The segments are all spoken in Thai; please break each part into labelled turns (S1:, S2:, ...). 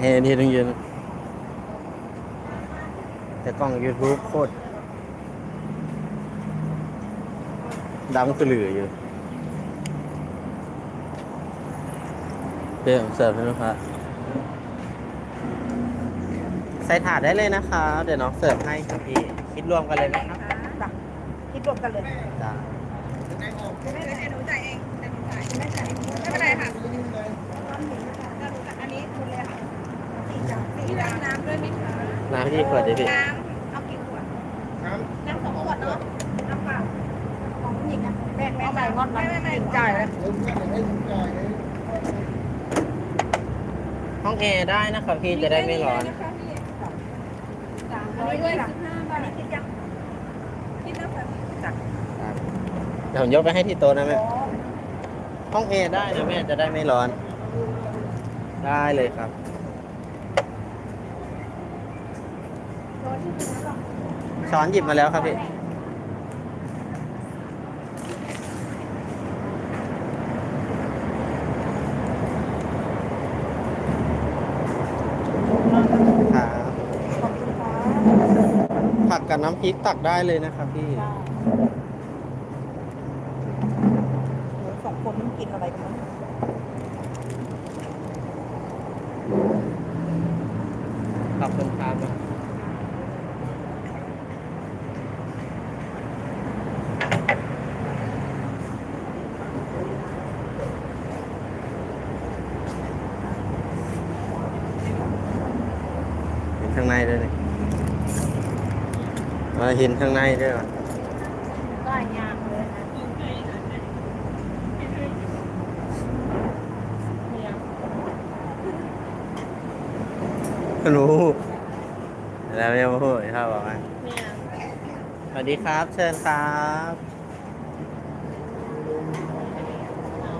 S1: เฮ้นี่ต้องยืนแต่กล้อง YouTube โคตรดำกระเหลืออยู่เดี๋ยวเสิร์ฟให้ลูกค้าใส่ถาดได้เลยนะคะ เดี๋ยวน้องเสิร์ฟให้ครับพี่ คิดรวมกันเลยไหมครับ
S2: จ้ะคิดรวมกันเลย
S1: จ้า
S2: ไม่เป็นไรหนูจ่ายเองแต่หนูจ่ายไม่จ่ายไม่เป็นไรค่ะอันนี้คุณเลยค่ะสี่จานสี่จานน้ำด้วยไหมคะ
S1: น้ำ พี่ขวดดิพี่
S2: น้ำเอากี่ขวด น้ำสองขวดเนาะน้ำเปล่าของผู้หญิงนะแบ่งแบ่งไปไม่ไม่ไม่จ่ายเลย
S1: ห้องแอร์ได้นะครับพี่จะได้ไม่ร้อน
S2: อันนี้ด้วยล่ะอันนี้คิดยังคิดแล้วแบบจ้ะ
S1: ครับเดี๋ยวผมยกไปให้ที่โต๊ะนะแม่ ห้องแอร์ได้นะแม่จะได้ไม่ร้อน ได้เลยครับ ช้อนหยิบมาแล้วครับพี่ครับ
S2: ขอบคุณค่ะ
S1: ผักกับน้ำพริกตักได้เลยนะครับพี่
S2: หนูสองคนมันกินอะไรกันมั้ง
S1: ขอบคุณครับ ข้างในด้วยนี่มาเห็นข้างในด้วยว่ะ
S2: ก็ยางเลยนะ
S1: รู้แล้วยังไม่พูดครับบอกว่าสวัสดีครับ เชิญครับเอา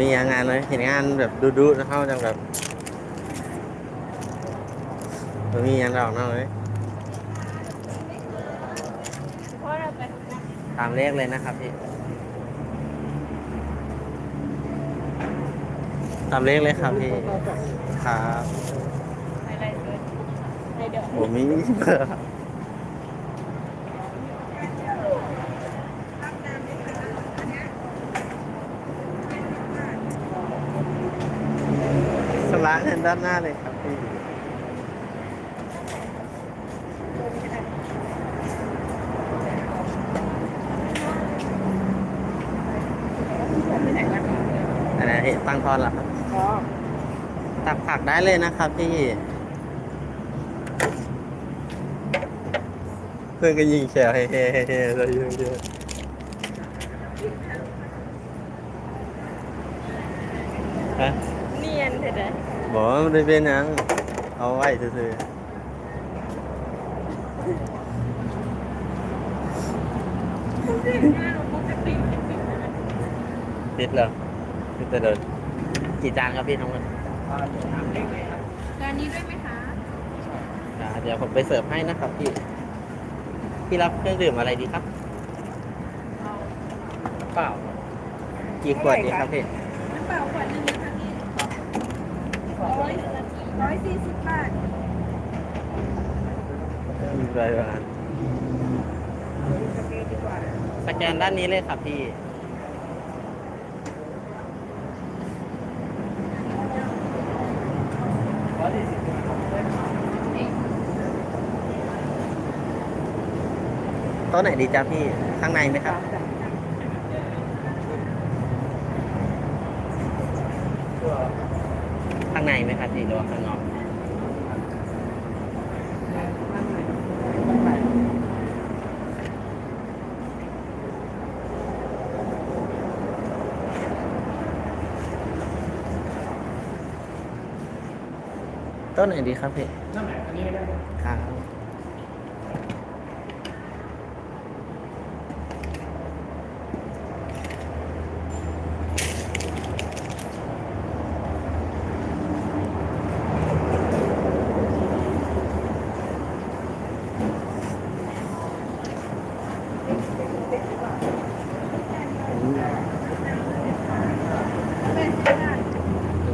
S1: มีงานเลยเห็นงานแบบดูๆนะเข้าจังแบบมันมีงานดอกเนาะเลย
S2: เพราะเราไป
S1: ตามเลขเลยนะครับพี่ ตามเลขเลยครับพี่ ครับ
S2: อะไรเลยในเดี๋ยว
S1: ผมมี ร์ครับสละเงินด้านหน้าเลยครับพี่
S2: ไหนกัน
S1: อันนี้ตั้งทอนเหรอครับตักผักได้เลยนะครับพี่เพื่อนก็ยิงแชร์เฮ้เฮ้เฮ้เฮ้เลยเยอะเยอะฮะ
S2: เนียนเถอะ
S1: บอกว่ามันเป็นหยังเอาไว้ซื่อๆปิดเหรอปิดแต่เดินกี่จานครับพี่ทั้งหมด
S2: ร้านนี้ด้วยไหมคะ
S1: อ่าเดี๋ยวผมไปเสิร์ฟให้นะครับพี่ พี่รับเครื่องดื่มอะไรดีครับ เปล่า กี่ขวดดีครับพี่
S2: น้ำเปล่าขวดหนึงนะคะพี่ ร้อยร้อยสี่สิบบาท
S1: มีรายการ
S2: กาแฟดีกว่า
S1: สแกนด้านนี้เลยครับพี่โต๊ะไหนดีจ๊ะพี่ ข้างในไหมครับข้าง ในไหมครับพี่หรือว่าข้างนอกโต๊ะไหนดีครับพี่ครับ
S2: เ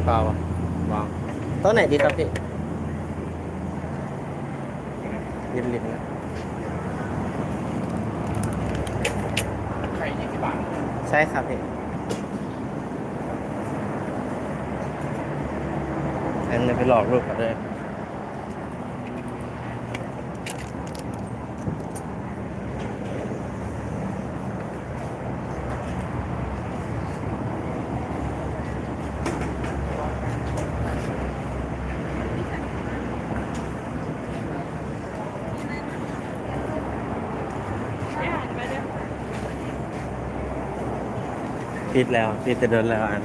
S2: เป
S1: ล่าอะมองโต๊ะไหนดีครับพี่ริมริมๆนะ
S3: ไข่ยี่สิบบาท
S1: ใช่ครับพี่อันนี้ไปหลอกลูกเขาเลย ปิดแล้วปิดจะเดินแล้วอัน